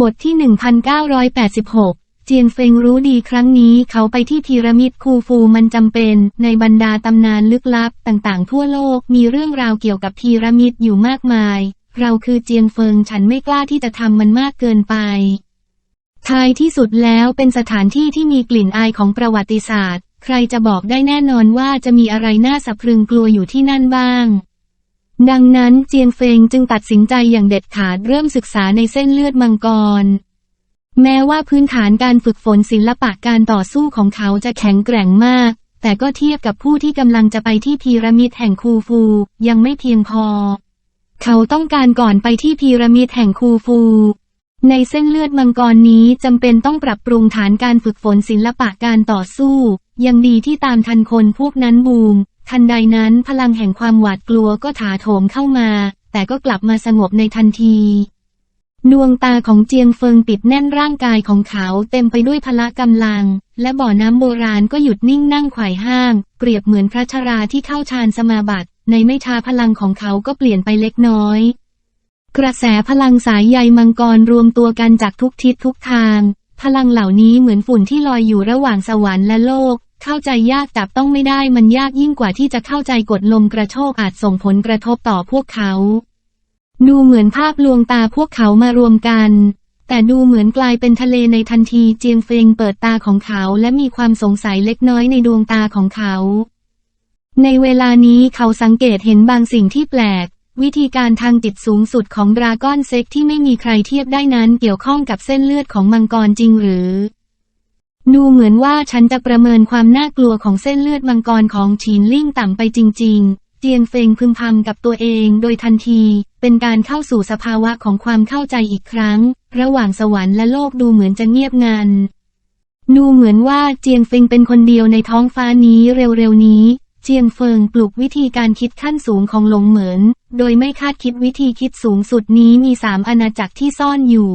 บทที่ 1986 เจียงเฟงรู้ดีครั้งนี้เขาไปที่พีระมิดคูฟูมันจำเป็น ในบรรดาตำนานลึกลับต่างๆ ทั่วโลกมีเรื่องราวเกี่ยวกับพีระมิดอยู่มากมาย เราคือเจียงเฟิงฉันไม่กล้าที่จะทำมันมากเกินไปท้ายที่สุดแล้วเป็นสถานที่ที่มีกลิ่นอายของประวัติศาสตร์ ใครจะบอกได้แน่นอนว่าจะมีอะไรน่าสะพรึงกลัวอยู่ที่นั่นบ้าง ดังนั้นเจียงเฟงจึงตัดสินใจอย่างเด็ดขาดเริ่มศึกษาในเส้นเลือดมังกร แม้ว่าพื้นฐานการฝึกฝนศิลปะการต่อสู้ของเขาจะแข็งแกร่งมาก แต่ก็เทียบกับผู้ที่กำลังจะไปที่พีระมิดแห่งคูฟู ยังไม่เพียงพอ เขาต้องการก่อนไปที่พีระมิดแห่งคูฟู ในเส้นเลือดมังกรนี้จำเป็นต้องปรับปรุงฐานการฝึกฝนศิลปะการต่อสู้ ยังดีที่ตามทันคนพวกนั้นบูม ทันใดนั้นพลังแห่งความหวาดกลัวก็ถาโถมเข้ามา แต่ก็กลับมาสงบในทันที ดวงตาของเจียงเฟิงปิดแน่นร่างกายของเขาเต็มไปด้วยพละกำลัง และบ่อน้ำโบราณก็หยุดนิ่งนั่งไขว่ห้าง เปรียบเหมือนพระชราที่เข้าฌานสมาบัติ ในไม่ช้าพลังของเขาก็เปลี่ยนไปเล็กน้อย กระแสพลังสายใยมังกรรวมตัวกันจากทุกทิศทุกทาง พลังเหล่านี้เหมือนฝุ่นที่ลอยอยู่ระหว่างสวรรค์และโลก เข้าใจยากจับต้องไม่ได้มันยากยิ่งกว่าที่จะเข้าใจกฎลมกระโชกอาจส่งผลกระทบต่อพวกเขา ดูเหมือนภาพลวงตาพวกเขามารวมกัน แต่ดูเหมือนกลายเป็นทะเลในทันทีเจียงเฟงเปิดตาของเขาและมีความสงสัยเล็กน้อยในดวงตาของเขา ในเวลานี้เขาสังเกตเห็นบางสิ่งที่แปลก วิธีการทางจิตสูงสุดของดราก้อนเซ็กที่ไม่มีใครเทียบได้นั้นเกี่ยวข้องกับเส้นเลือดของมังกรจริงหรือ ดูเหมือนว่าฉันจะประเมินความน่ากลัวของเส้นเลือดมังกรของฉีนลิ่งต่ำไปจริง ๆ เจียงเฟงพึมพำกับตัวเองโดยทันที เป็นการเข้าสู่สภาวะของความเข้าใจอีกครั้ง ระหว่างสวรรค์และโลกดูเหมือนจะเงียบงัน ดูเหมือนว่าเจียงเฟิงเป็นคนเดียวในท้องฟ้านี้เร็วๆนี้ เจียงเฟิงปลุกวิธีการคิดขั้นสูงของหลงเหมินโดยไม่คาดคิดวิธีคิดสูงสุดนี้มีสามอาณาจักรที่ซ่อนอยู่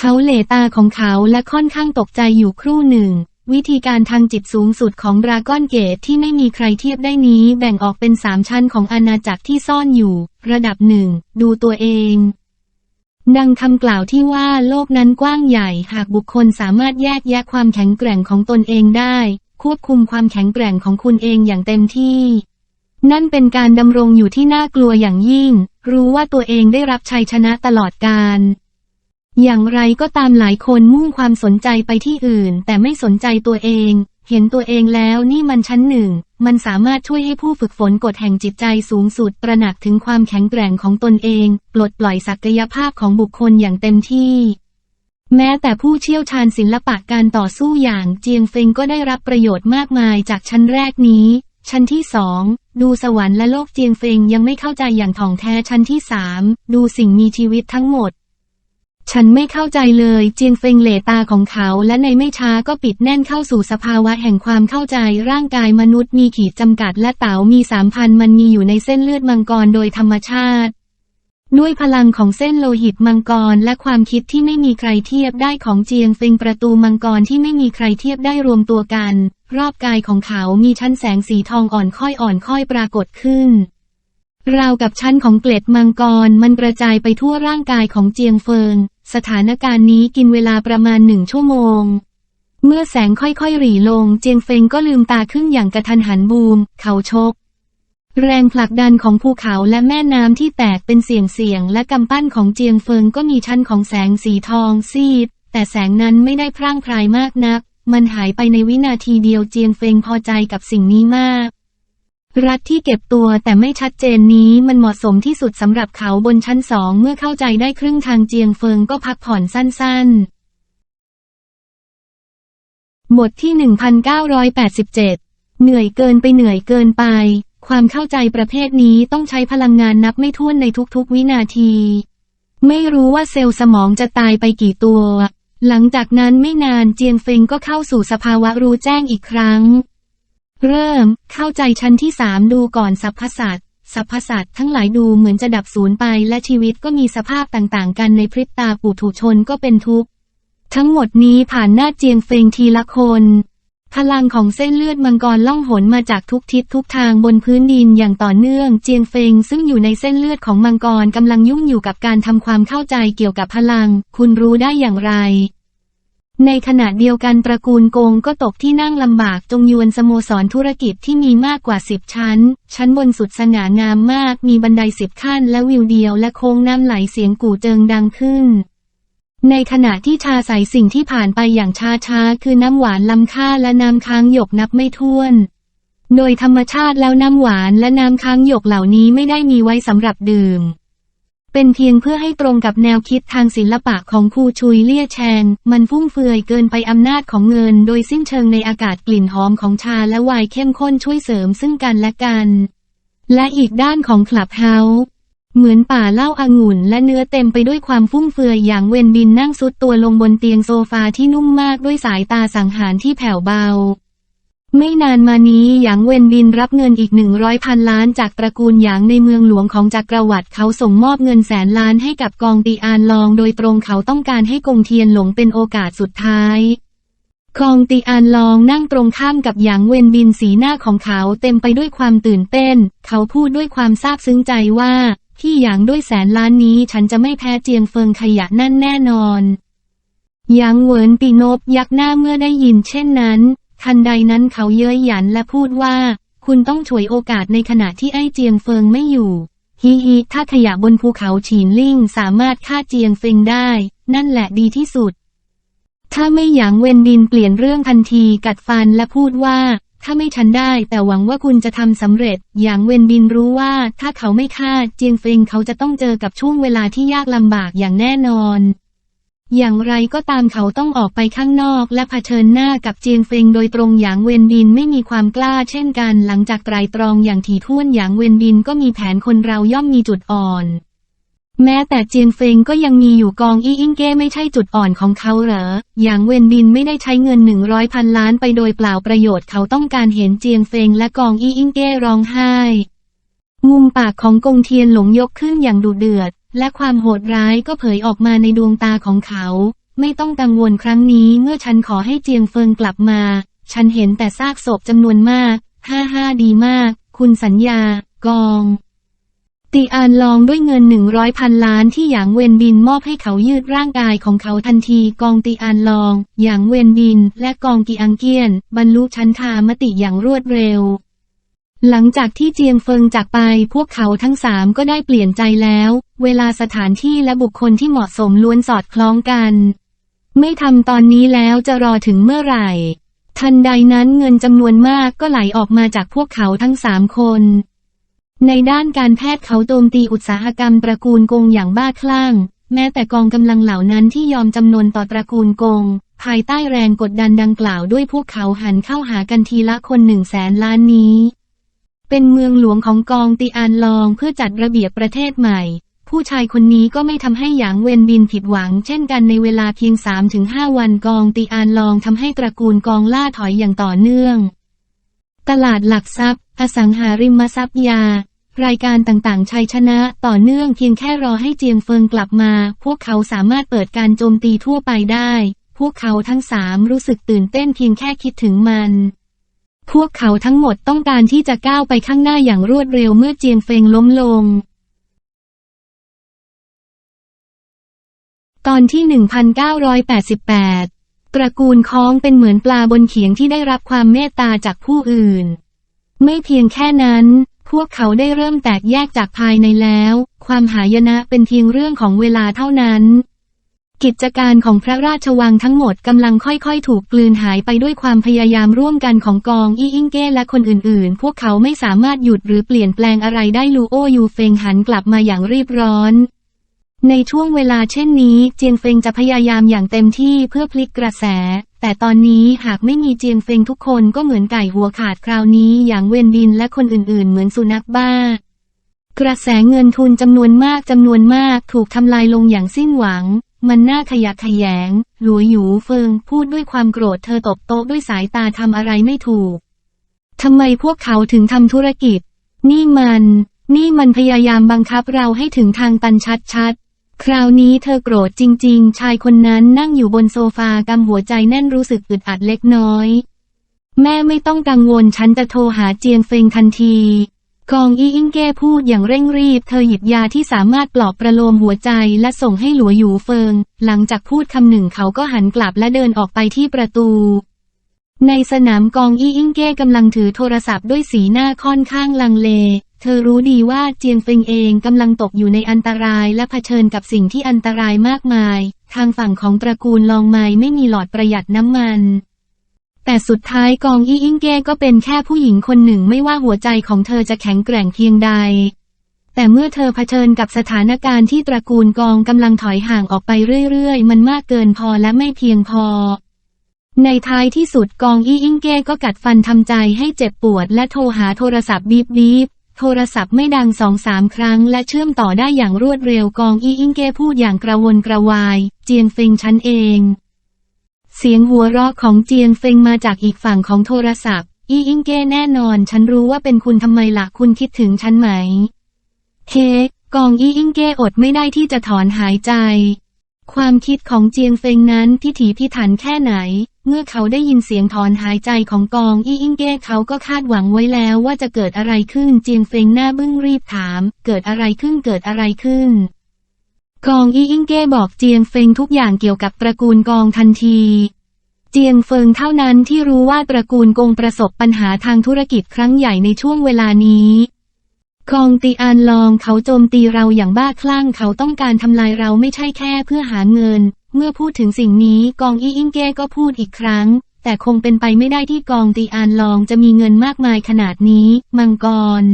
เขาเหลตาของเขาและค่อนข้างตกใจอยู่ครู่หนึ่ง วิธีการทางจิตสูงสุดของดราก้อนเกตที่ไม่มีใครเทียบได้นี้แบ่งออกเป็นสามชั้นของอาณาจักรที่ซ่อนอยู่ ระดับหนึ่งดูตัวเองดังคำกล่าวที่ว่าโลกนั้นกว้างใหญ่หากบุคคลสามารถแยกแยะความแข็งแกร่งของตนเองได้ ควบคุมความแข็งแกร่งของคุณเองอย่างเต็มที่ นั่นเป็นการดำรงอยู่ที่น่ากลัวอย่างยิ่ง รู้ว่าตัวเองได้รับชัยชนะตลอดกาล อย่างไรก็ตามหลายคนมุ่งความสนใจไปที่อื่น แต่ไม่สนใจตัวเอง เห็นตัวเองแล้วนี่มันชั้นหนึ่ง มันสามารถช่วยให้ผู้ฝึกฝนกฎแห่งจิตใจสูงสุดตระหนักถึงความแข็งแกร่งของตนเอง ปลดปล่อยศักยภาพของบุคคลอย่างเต็มที่ แม้แต่ผู้เชี่ยวชาญศิลปะการต่อสู้อย่างเจียงเฟิงก็ได้รับประโยชน์มากมายจากชั้นแรกนี้ ชั้นที่สองดูสวรรค์และโลกเจียงเฟิงยังไม่เข้าใจอย่างถ่องแท้ชั้นที่สามดูสิ่งมีชีวิตทั้งหมด ฉันไม่เข้าใจเลยเจียงเฟงเหลตาของเขาและในไม่ช้าก็ปิดแน่นเข้าสู่สภาวะแห่งความเข้าใจร่างกายมนุษย์มีขีดจำกัดและเต๋ามีสามพันมันมีอยู่ในเส้นเลือดมังกรโดยธรรมชาติ ด้วยพลังของเส้นโลหิตมังกรและความคิดที่ไม่มีใครเทียบได้ของเจียงเฟงประตูมังกรที่ไม่มีใครเทียบได้รวมตัวกัน รอบกายของเขามีชั้นแสงสีทองอ่อนค่อยอ่อนค่อยปรากฏขึ้นราวกับชั้นของเกล็ดมังกรมันกระจายไปทั่วร่างกายของเจียงเฟิง สถานการณ์นี้กินเวลาประมาณหนึ่งชั่วโมง เมื่อแสงค่อยๆหรี่ลง เจียงเฟงก็ลืมตาขึ้นอย่างกระทันหันบูม เขาชก แรงผลักดันของภูเขาและแม่น้ำที่แตกเป็นเสียงเสียงและกำปั้นของเจียงเฟิงก็มีชั้นของแสงสีทองซีด แต่แสงนั้นไม่ได้พร่างพรายมากนัก มันหายไปในวินาทีเดียวเจียงเฟงพอใจกับสิ่งนี้มาก รัฐที่เก็บตัวแต่ไม่ชัดเจนนี้มันเหมาะสมที่สุดสำหรับเขาบนชั้นสองเมื่อเข้าใจได้ครึ่งทางเจียงเฟิงก็พักผ่อนสั้นๆ บทที่ 1987 เหนื่อยเกินไปเหนื่อยเกินไป ความเข้าใจประเภทนี้ต้องใช้พลังงานนับไม่ถ้วนในทุกๆวินาที ไม่รู้ว่าเซลล์สมองจะตายไปกี่ตัว หลังจากนั้นไม่นานเจียงเฟิงก็เข้าสู่สภาวะรู้แจ้งอีกครั้ง เริ่มเข้าใจชั้นที่สามดูก่อนสัพพสัตว์สัพพสัตว์ทั้งหลายดูเหมือนจะดับสูญไปและชีวิตก็มีสภาพต่างๆ กันในพริบตาปุถุชนก็เป็นทุกข์ทั้งหมดนี้ผ่านหน้าเจียงเฟงทีละคน พลังของเส้นเลือดมังกรล่องหนมาจากทุกทิศทุกทางบนพื้นดินอย่างต่อเนื่อง เจียงเฟงซึ่งอยู่ในเส้นเลือดของมังกรกำลังยุ่งอยู่กับการทำความเข้าใจเกี่ยวกับพลัง คุณรู้ได้อย่างไร ในขณะเดียวกันตระกูลโกงก็ตกที่นั่งลำบากจงยวนสโมสรธุรกิจที่มีมากกว่าสิบชั้น ชั้นบนสุดสง่างามมากมีบันไดสิบขั้นและวิวเดียวและโค้งน้ำไหลเสียงกู่เจิงดังขึ้น ในขณะที่ชาใสสิ่งที่ผ่านไปอย่างช้าๆ คือน้ำหวานลำค่าและน้ำค้างหยกนับไม่ถ้วน โดยธรรมชาติแล้วน้ำหวานและน้ำค้างหยกเหล่านี้ไม่ได้มีไว้สำหรับดื่ม เป็นเพียงเพื่อให้ตรงกับแนวคิดทางศิลปะของครูชุยเลี่ยแชงมันฟุ่มเฟือยเกินไปอำนาจของเงิน โดยสิ้นเชิงในอากาศกลิ่นหอมของชาและไวน์เข้มข้นช่วยเสริมซึ่งกันและกัน และอีกด้านของคลับเฮาส์เหมือนป่าเล้าอางุ่นและเนื้อเต็มไปด้วยความฟุ่มเฟือยอย่างเวนบินนั่งซุดตัวลงบนเตียงโซฟาที่นุ่มมากด้วยสายตาสังหารที่แผ่วเบา ไม่นานมานี้หยางเวนบินรับเงินอีกหนึ่งร้อยพันล้านจากตระกูลหยางในเมืองหลวงของจักรวรรดิเขาส่งมอบเงินแสนล้านให้กับกองตีอานลอง โดยตรงเขาต้องการให้กงเทียนหลงเป็นโอกาสสุดท้ายคองตีอานลองนั่งตรงข้ามกับหยางเวนบินสีหน้าของเขาเต็มไปด้วยความตื่นเต้น เขาพูดด้วยความซาบซึ้งใจว่าที่หยางด้วยแสนล้านนี้ฉันจะไม่แพ้เจียงเฟิงขยะนั่นแน่นอนหยางเหวินปีนบยักหน้าเมื่อได้ยินเช่นนั้น ทันใดนั้นเขาเย้ยหยันและพูดว่า คุณต้องฉวยโอกาสในขณะที่ไอ้เจียงเฟิงไม่อยู่ฮิฮิถ้าขยะบนภูเขาฉีนลิ่งสามารถฆ่าเจียงเฟิงได้ นั่นแหละดีที่สุด ถ้าไม่หยางเวนดินเปลี่ยนเรื่องทันทีกัดฟันและพูดว่า ถ้าไม่ฉันได้ แต่หวังว่าคุณจะทำสำเร็จ หยางเวนบินรู้ว่า ถ้าเขาไม่ฆ่าเจียงเฟิงเขาจะต้องเจอกับช่วงเวลาที่ยากลำบากอย่างแน่นอน อย่างไรก็ตามเขาต้องออกไปข้างนอกและเผชิญหน้ากับเจียงเฟิงโดยตรงหยางเวนบินไม่มีความกล้าเช่นกันหลังจากไตรตรองอย่างถี่ถ้วนหยางเวนบินก็มีแผนคนเราย่อมมีจุดอ่อน แม้แต่เจียงเฟิงก็ยังมีอยู่กองอี้อิงเก้ไม่ใช่จุดอ่อนของเขาเหรอ อย่างเวนบินไม่ได้ใช้เงินหนึ่งร้อยพันล้านไปโดยเปล่าประโยชน์เขาต้องการเห็นเจียงเฟิงและกองอี้อิงเก้ร้องไห้ มุมปากของกงเทียนหลงยกขึ้นอย่างดุเดือด และความโหดร้ายก็เผยออกมาในดวงตาของเขา ไม่ต้องกังวลครั้งนี้เมื่อฉันขอให้เจียงเฟิงกลับมา ฉันเห็นแต่ซากศพจำนวนมาก ห้าห้าดีมาก คุณสัญญา กองตีอานลองด้วยเงินหนึ่งร้อยพันล้านที่หยางเวนบินมอบให้เขายืดร่างกายของเขาทันที กองตีอานลอง หยางเวนบิน และกองกีอังเกียน บรรลุชั้นคามติอย่างรวดเร็ว หลังจากที่เจียงเฟิงจากไปพวกเขาทั้งสามก็ได้เปลี่ยนใจแล้ว เวลาสถานที่และบุคคลที่เหมาะสมล้วนสอดคล้องกัน ไม่ทำตอนนี้แล้วจะรอถึงเมื่อไหร่ ทันใดนั้นเงินจำนวนมากก็ไหลออกมาจากพวกเขาทั้งสามคน ในด้านการแพทย์เขาโจมตีอุตสาหกรรมตระกูลกงอย่างบ้าคลั่ง แม้แต่กองกำลังเหล่านั้นที่ยอมจำนนต่อตระกูลกง ภายใต้แรงกดดันดังกล่าวด้วยพวกเขาหันเข้าหากันทีละคนหนึ่งแสนล้านนี้ เป็นเมืองหลวงของกองตีอานลองเพื่อจัดระเบียบประเทศใหม่ ผู้ชายคนนี้ก็ไม่ทำให้หยางเวนบินผิดหวัง เช่นกันในเวลาเพียง 3-5 วันกองตีอานลองทำให้ตระกูลกองล่าถอยอย่างต่อเนื่อง ตลาดหลักทรัพย์ อสังหาริมทรัพย์ยา รายการต่างๆ ชัยชนะต่อเนื่องเพียงแค่รอให้เจียงเฟิงกลับมา พวกเขาสามารถเปิดการโจมตีทั่วไปได้ พวกเขาทั้งสามรู้สึกตื่นเต้นเพียงแค่คิดถึงมัน พวกเขาทั้งหมดต้องการที่จะก้าวไปข้างหน้าอย่างรวดเร็วเมื่อเจียงเฟงล้มลง ตอนที่ 1988 ตระกูลค้องเป็นเหมือนปลาบนเขียงที่ได้รับความเมตตาจากผู้อื่น ไม่เพียงแค่นั้น พวกเขาได้เริ่มแตกแยกจากภายในแล้ว ความหายนะเป็นเพียงเรื่องของเวลาเท่านั้น กิจการของพระราชวังทั้งหมดกำลังค่อยๆ ถูกกลืนหายไปด้วยความพยายามร่วมกันของกองอี้อิงเก้และคนอื่นๆ พวกเขาไม่สามารถหยุดหรือเปลี่ยนแปลงอะไรได้ลูโอยูเฟงหันกลับมาอย่างรีบร้อน ในช่วงเวลาเช่นนี้ เจียงเฟงจะพยายามอย่างเต็มที่เพื่อพลิกกระแส แต่ตอนนี้หากไม่มีเจียงเฟงทุกคนก็เหมือนไก่หัวขาดคราวนี้อย่างเวนดินและคนอื่นๆ เหมือนสุนัขบ้ากระแสเงินทุนจำนวนมากจำนวนมากถูกทำลายลงอย่างสิ้นหวัง มันน่าขยะแขยง หลัวหยูเฟิงพูดด้วยความโกรธเธอตบโต๊ะด้วยสายตาทำอะไรไม่ถูก ทำไมพวกเขาถึงทำธุรกิจ นี่มัน นี่มันพยายามบังคับเราให้ถึงทางตันชัดๆ คราวนี้เธอโกรธจริง ๆ ชายคนนั้นนั่งอยู่บนโซฟากำหัวใจแน่นรู้สึกอึดอัดเล็กน้อย แม่ไม่ต้องกังวลฉันจะโทรหาเจียงเฟิงทันที กองอีอิงเก้พูดอย่างเร่งรีบ เธอหยิบยาที่สามารถปลอบประโลมหัวใจและส่งให้หลัวหยูเฟิง หลังจากพูดคำหนึ่งเขาก็หันกลับและเดินออกไปที่ประตู ในสนามกองอีอิงเก้กำลังถือโทรศัพท์ด้วยสีหน้าค่อนข้างลังเล เธอรู้ดีว่าเจียงเฟิงเองกำลังตกอยู่ในอันตรายและเผชิญกับสิ่งที่อันตรายมากมาย ทางฝั่งของตระกูลลองไม้ไม่มีหลอดประหยัดน้ำมัน แต่สุดท้ายกองอี้อิงเก้ก็เป็นแค่ผู้หญิงคนหนึ่งไม่ว่าหัวใจของเธอจะแข็งแกร่งเพียงใด แต่เมื่อเธอเผชิญกับสถานการณ์ที่ตระกูลกองกำลังถอยห่างออกไปเรื่อยๆ มันมากเกินพอและไม่เพียงพอ ในท้ายที่สุดกองอี้อิงเก้ก็กัดฟันทำใจให้เจ็บปวด และโทรหาโทรศัพท์บีบบีบโทรศัพท์ไม่ดังสองสามครั้ง และเชื่อมต่อได้อย่างรวดเร็วกองอี้อิงเก้พูดอย่างกระวนกระวาย เจียงเฟิงฉันเอง เสียงหัวเราะของเจียงเฟิงมาจากอีกฝั่งของโทรศัพท์ อี้อิงเก้แน่นอน ฉันรู้ว่าเป็นคุณทำไมล่ะคุณคิดถึงฉันไหมเฮ้กองอี้อิงเก้อดไม่ได้ที่จะถอนหายใจ ความคิดของเจียงเฟิงนั้นพิถีพิถันแค่ไหน เมื่อเขาได้ยินเสียงถอนหายใจของกองอี้อิงเก้เขาก็คาดหวังไว้แล้วว่าจะเกิดอะไรขึ้นเจียงเฟิงหน้าบึ้งรีบถาม เกิดอะไรขึ้นเกิดอะไรขึ้น กองอี้อิงเก้บอกเจียงเฟิงทุกอย่างเกี่ยวกับตระกูลกองทันที เจียงเฟิงเท่านั้นที่รู้ว่าตระกูลกงประสบปัญหาทางธุรกิจครั้งใหญ่ในช่วงเวลานี้กองตีอานลองเขาโจมตีเราอย่างบ้าคลั่งเขาต้องการทำลายเราไม่ใช่แค่เพื่อหาเงิน เมื่อพูดถึงสิ่งนี้กองอี้อิงเก้ก็พูดอีกครั้ง แต่คงเป็นไปไม่ได้ที่กองตีอานลองจะมีเงินมากมายขนาดนี้ มังกร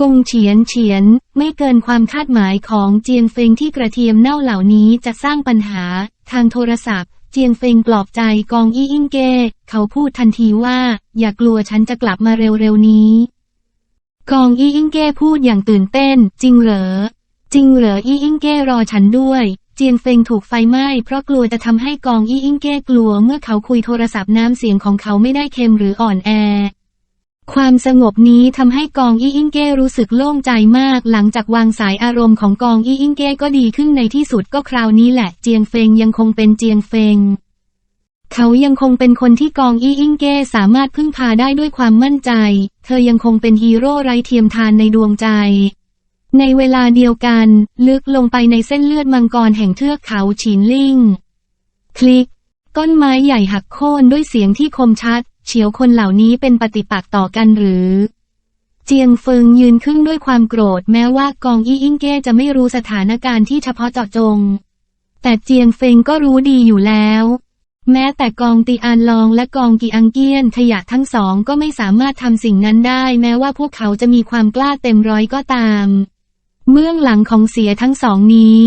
กงเฉียนเฉียน ไม่เกินความคาดหมายของเจียงเฟงที่กระเทียมเน่าเหล่านี้จะสร้างปัญหา ทางโทรศัพท์ เจียงเฟงปลอบใจกองอี้อิงเก้ เขาพูดทันทีว่า อย่ากลัวฉันจะกลับมาเร็วๆนี้ กองอี้อิงเก้พูดอย่างตื่นเต้น จริงเหรอ จริงเหรออี้อิงเก้รอฉันด้วย เจียงเฟงถูกไฟไหม้เพราะกลัวจะทำให้กองอี้อิงเก้กลัวเมื่อเขาคุยโทรศัพท์น้ำเสียงของเขาไม่ได้เค็มหรืออ่อนแอ ความสงบนี้ทำให้กองอี้อิงเก้รู้สึกโล่งใจมาก หลังจากวางสายอารมณ์ของกองอี้อิงเก้ก็ดีขึ้นในที่สุดก็คราวนี้แหละเจียงเฟงยังคงเป็นเจียงเฟง เขายังคงเป็นคนที่กองอี้อิงเก้สามารถพึ่งพาได้ด้วยความมั่นใจ เธอยังคงเป็นฮีโร่ไร้เทียมทานในดวงใจ ในเวลาเดียวกัน ลึกลงไปในเส้นเลือดมังกรแห่งเทือกเขาฉินลิงคลิกต้อนไม้ใหญ่หักโค่นด้วยเสียงที่คมชัด เฉียวคนเหล่านี้เป็นปฏิปักษ์ต่อกันหรือ เจียงเฟิงยืนขึ้นด้วยความโกรธแม้ว่ากองอี้อิงเก้จะไม่รู้สถานการณ์ที่เฉพาะเจาะจง แต่เจียงเฟิงก็รู้ดีอยู่แล้ว แม้แต่กองตีอานลองและกองกีอังเกียนขยะทั้งสองก็ไม่สามารถทำสิ่งนั้นได้ แม้ว่าพวกเขาจะมีความกล้าเต็มร้อยก็ตาม เมื่องหลังของเสียทั้งสองนี้